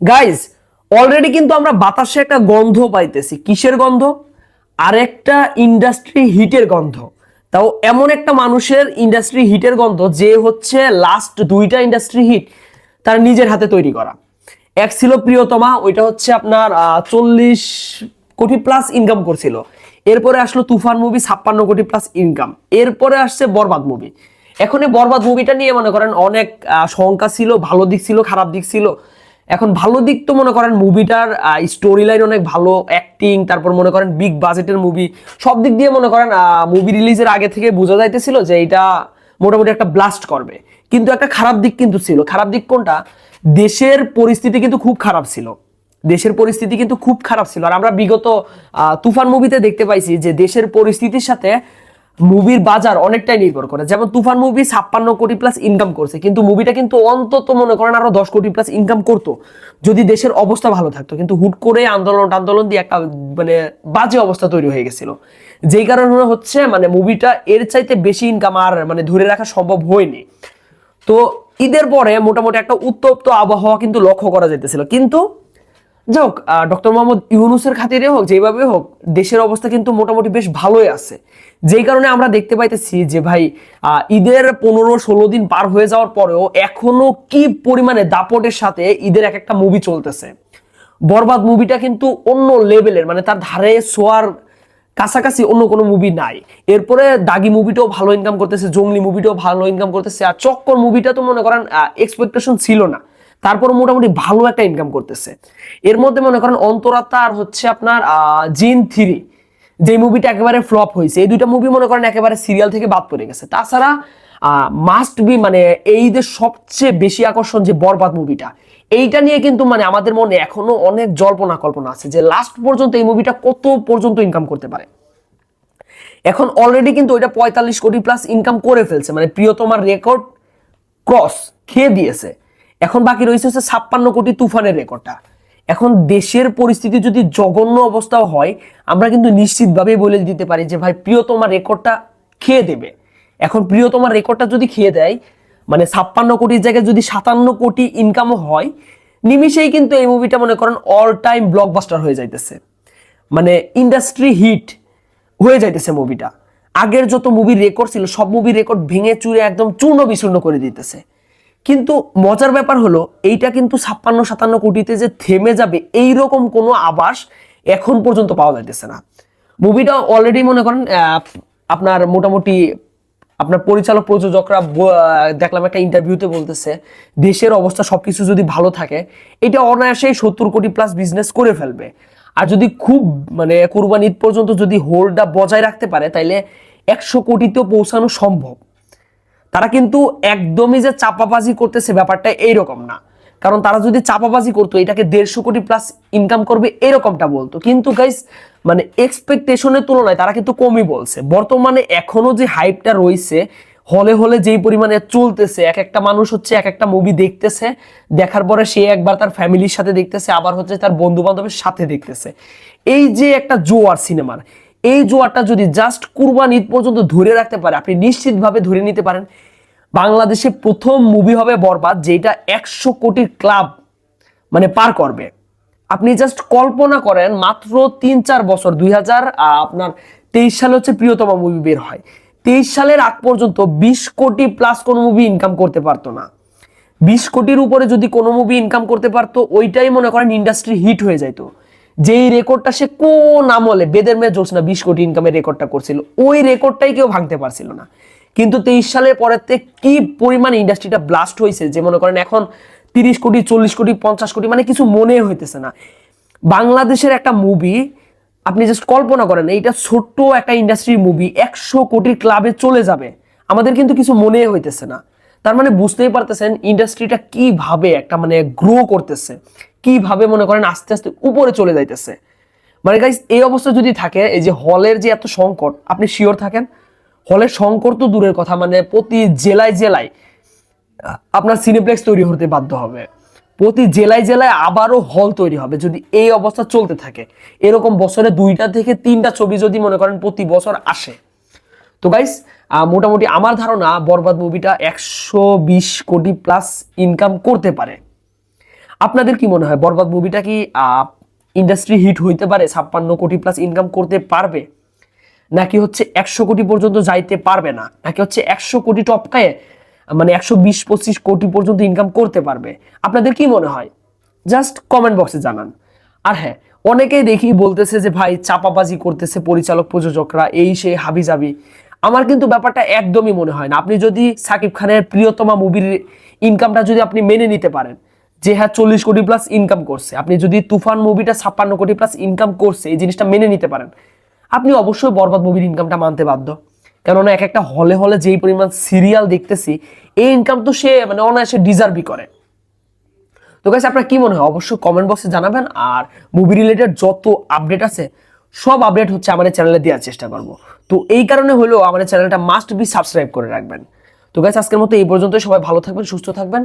Guys already কিন্তু আমরা বাতাসে একটা গন্ধ পাইতেছি। কিসের গন্ধ? আরেকটা ইন্ডাস্ট্রি হিটের গন্ধ। তাও এমন একটা মানুষের ইন্ডাস্ট্রি হিটের গন্ধ যে হচ্ছে লাস্ট দুইটা ইন্ডাস্ট্রি হিট তার নিজের হাতে তৈরি করা। এক ছিল প্রিয়তমা, ওইটা হচ্ছে আপনার চল্লিশ কোটি প্লাস ইনকাম করছিল। এরপরে আসলো তুফান মুভি ছাপ্পান্ন কোটি প্লাস ইনকাম এরপরে আসছে বরবাদ মুভি এখন এই বরবাদ মুভিটা নিয়ে মনে করেন অনেক শঙ্কা ছিল, ভালো দিক ছিল, খারাপ দিক ছিল। এখন ভালো দিক তো মনে করেন মুভিটার স্টোরি লাইন অনেক ভালো অ্যাক্টিং তারপর মনে করেন বিগ বাজেটের মুভি সব দিক দিয়ে মনে করেন মুভি রিলিজের আগে থেকে বোঝা যাইতেছিল যে এটা মোটামুটি একটা ব্লাস্ট করবে। কিন্তু একটা খারাপ দিক কিন্তু ছিল। খারাপ দিক কোনটা? দেশের পরিস্থিতি কিন্তু খুব খারাপ ছিল। দেশের পরিস্থিতি কিন্তু খুব খারাপ ছিল। আর আমরা বিগত তুফান মুভিতে দেখতে পাইছি যে দেশের পরিস্থিতির সাথে মুভির বাজার অনেকটাই নির্ভর করে। যেমন তুফান মুভি ছাপ্পান্ন কোটি প্লাস ইনকাম করছে, কিন্তু মুভিটা কিন্তু অন্তত মনে করেন আরও দশ কোটি প্লাস ইনকাম করতো, যদি দেশের অবস্থা ভালো থাকতো। কিন্তু হুট করে আন্দোলন আন্দোলন দিয়ে একটা মানে বাজে অবস্থা তৈরি হয়ে গেছিল। যেই কারণে হচ্ছে মানে মুভিটা এর চাইতে বেশি ইনকাম আর মানে ধরে রাখা সম্ভব হয়নি। তো ঈদের পরে মোটামুটি একটা উত্তপ্ত আবহাওয়া কিন্তু লক্ষ্য করা যেতেছিল কিন্তু যাই হোক ডক্টর মোহাম্মদ ইউনুসের খাতিরে হোক যেভাবে হোক, দেশের অবস্থা কিন্তু মোটামুটি বেশ ভালোই আছে। যেই কারণে আমরা দেখতে পাইতেছি যে ভাই ঈদের পনেরো ষোলো দিন পার হয়ে যাওয়ার পরেও এখনও কি পরিমাণে দাপটের সাথে ঈদের এক একটা মুভি চলতেছে। বরবাদ মুভিটা কিন্তু অন্য লেভেলের মানে তার ধারে শোয়ার কাছাকাছি অন্য কোনো মুভি নাই। এরপরে দাগি মুভিটাও ভালো ইনকাম করতেছে, জঙ্গলি মুভিটাও ভালো ইনকাম করতেছে, আর চক্কর মুভিটা তো মনে করেন এক্সপেকটেশন ছিল না। তারপর মোটামুটি ভালো একটা ইনকাম করতেছে। এর মধ্যে মনে করেন অন্তরাত্মা আর হচ্ছে আপনার জিন থ্রি, যে মুভিটা একেবারে ফ্লপ হয়েছে, এই দুইটা মুভি মনে করেন একেবারে সিরিয়াল থেকে বাদ পড়ে গেছে। তাছাড়া মাস্ট বি মানে এই যে সবচেয়ে বেশি আকর্ষণ যে বরবাদ মুভিটা এইটা নিয়ে কিন্তু মানে আমাদের মনে এখনও অনেক জল্পনা কল্পনা আছে যে লাস্ট পর্যন্ত এই মুভিটা কত পর্যন্ত ইনকাম করতে পারে। এখন অলরেডি কিন্তু ওইটা পঁয়তাল্লিশ কোটি প্লাস ইনকাম করে ফেলছে মানে প্রিয়তমার রেকর্ড ক্রস খেয়ে দিয়েছে। এখন বাকি রয়েছে হচ্ছে ছাপ্পান্ন কোটি তুফানের রেকর্ডটা। এখন দেশের পরিস্থিতি যদি জঘন্য অবস্থাও হয়, আমরা কিন্তু নিশ্চিতভাবেই বলে দিতে পারি যে, ভাই, প্রিয়তমার রেকর্ডটা খেয়ে দেবে। এখন প্রিয়তমার রেকর্ডটা যদি খেয়ে দেয় মানে ছাপ্পান্ন কোটির জায়গায় যদি সাতান্ন কোটি ইনকামও হয়, নিমিষেই কিন্তু এই মুভিটা মনে করেন অল টাইম ব্লকবাস্টার হয়ে যাইতেছে। মানে ইন্ডাস্ট্রি হিট হয়ে যাইতেছে মুভিটা আগের যত মুভির রেকর্ড ছিল, সব মুভির রেকর্ড ভেঙে চুরে একদম চূর্ণ বিচূর্ণ করে দিতেছে। কিন্তু মজার ব্যাপার হলো, এইটা কিন্তু ছাপ্পান্ন, সাতান্ন কোটিতে যে থেমে যাবে এই রকম কোনো আভাস এখন পর্যন্ত পাওয়া যাইতেছে না। মুভিটা অলরেডি মনে করেন আপনার মোটামুটি আপনার পরিচালক, প্রযোজকরা দেখলাম একটা ইন্টারভিউতে বলতেছে, দেশের অবস্থা সবকিছু যদি ভালো থাকে, এটা অনায়াসেই সত্তর কোটি প্লাস বিজনেস করে ফেলবে। আর যদি খুব মানে কুরবান ঈদ পর্যন্ত যদি হোল্ডটা বজায় রাখতে পারে, তাইলে একশো কোটিতেও পৌঁছানো সম্ভব। তারা কিন্তু একদমই যে চাপাবাজি করতেছে ব্যাপারটা এইরকম না। কারণ তারা যদি চাপাবাজি করতো, এটাকে দেড়শো কোটি প্লাস ইনকাম করবে এরকমটা বলতো। কিন্তু গাইস মানে এক্সপেকটেশনের তুলনায় তারা কিন্তু কমই বলছে। বর্তমানে এখনও যে হাইপটা রয়েছে, হলে হলে যেই পরিমাণে চলতেছে, এক একটা মানুষ হচ্ছে এক একটা মুভি দেখতেছে, দেখার পরে সে একবার তার ফ্যামিলির সাথে দেখতেছে, আবার হচ্ছে তার বন্ধু বান্ধবের সাথে দেখতেছে। এই যে একটা জোয়ার সিনেমার এই জোয়ারটা যদি জাস্ট কুরবান ঈদ পর্যন্ত ধরে রাখতে পারে, আপনি নিশ্চিতভাবে ধরে নিতে পারেন। বাংলাদেশে প্রথম মুভি হবে বরবাদ যেটা একশো কোটির ক্লাব মানে পার করবে। আপনি জাস্ট কল্পনা করেন, মাত্র তিন চার বছর, দুই হাজার আপনার তেইশ সালে হচ্ছে প্রিয়তমা মুভি বের হয়। তেইশ সালের আগ পর্যন্ত বিশ কোটি প্লাস কোনো মুভি ইনকাম করতে পারতো না। বিশ কোটির উপরে যদি কোনো মুভি ইনকাম করতে পারতো, ওইটাই মনে করেন ইন্ডাস্ট্রি হিট হয়ে যাইতো। যেই রেকর্ডটা সে কোন আমলে, বেদের মেয়ে জ্যোৎস্না বিশ কোটি ইনকামের রেকর্ডটা করছিল, ওই রেকর্ডটাই কেউ ভাঙতে পারছিল না। কিন্তু তেইশ সালের থেকে কি পরিমাণ ইন্ডাস্ট্রিটা ব্লাস্ট হয়েছে যে মনে করেন এখন তিরিশ কোটি, চল্লিশ কোটি, পঞ্চাশ কোটি মানে কিছু মনে হইতেছে না। বাংলাদেশের একটা মুভি আপনি জাস্ট কল্পনা করেন, এইটা ছোট্ট একটা ইন্ডাস্ট্রির মুভি একশো কোটির ক্লাবে চলে যাবে, আমাদের কিন্তু কিছু মনে হইতেছে না। তার মানে বুঝতেই পারতেছেন ইন্ডাস্ট্রিটা কীভাবে একটা মানে গ্রো করতেছে, কীভাবে মনে করেন আস্তে আস্তে উপরে চলে যাইতেছে। মানে গাইস এই অবস্থা যদি থাকে, এই যে হলের যে এত সংকট, আপনি শিওর থাকেন? হলের সংকট তো দূরের কথা মানে প্রতি জেলায় জেলায়, আপনার সিনেপ্লেক্স তৈরি হতে বাধ্য হবে। প্রতি জেলায় জেলায় আবারও হল তৈরি হবে, যদি এই অবস্থা চলতে থাকে। এরকম বছরে দুইটা থেকে তিনটা ছবি যদি মনে করেন প্রতি বছর আসে তো গাইস মোটামুটি আমার ধারণা বরবাদ মুভিটা একশো বিশ কোটি প্লাস ইনকাম করতে পারে। আপনাদের কি মনে হয়, বরবাদ মুভিটা কি ইন্ডাস্ট্রি হিট হইতে পারে, ছাপ্পান্ন কোটি প্লাস ইনকাম করতে পারবে? নাকি হচ্ছে একশো কোটি পর্যন্ত যাইতে পারবে না? নাকি হচ্ছে একশো কোটি টপকায় মানে একশো বিশ, পঁচিশ কোটি পর্যন্ত ইনকাম করতে পারবে? আপনাদের কি মনে হয়? জাস্ট কমেন্ট বক্সে জানান। আর হ্যাঁ অনেকেই দেখি বলতেছে যে, ভাই, চাপাবাজি করতেছে পরিচালক প্রযোজকরা, এই সেই হাবি যাবি আমার কিন্তু ব্যাপারটা একদমই মনে হয় না। আপনি যদি সাকিব খানের প্রিয়তমা মুভির ইনকামটা যদি আপনি মেনে নিতে পারেন, যে হ্যাঁ চল্লিশ কোটি প্লাস ইনকাম করছে, আপনি যদি তুফান মুভিটা ছাপ্পান্ন কোটি প্লাস ইনকাম করছে, এই জিনিসটা মেনে নিতে পারেন। আপনি অবশ্যই বরবাদ মুভির ইনকামটা মানতে বাধ্য। কেননা এক একটা হলে হলে যেই পরিমাণ সিরিয়াল দেখতেছি, এই ইনকাম তো সে মানে অনায়াসে ডিজার্ভই করে। তো গাইস আপনার কি মনে হয়? অবশ্যই কমেন্ট বক্সে জানাবেন, আর মুভি রিলেটেড যত আপডেট আছে সব আপডেট হচ্ছে আমাদের চ্যানেলে দেওয়ার চেষ্টা করব। তো এই কারণে হলেও আমাদের চ্যানেলটা মাস্ট বি সাবস্ক্রাইব করে রাখবেন। তো গাছ আজকের মতো এই পর্যন্ত সবাই ভালো থাকবেন, সুস্থ থাকবেন।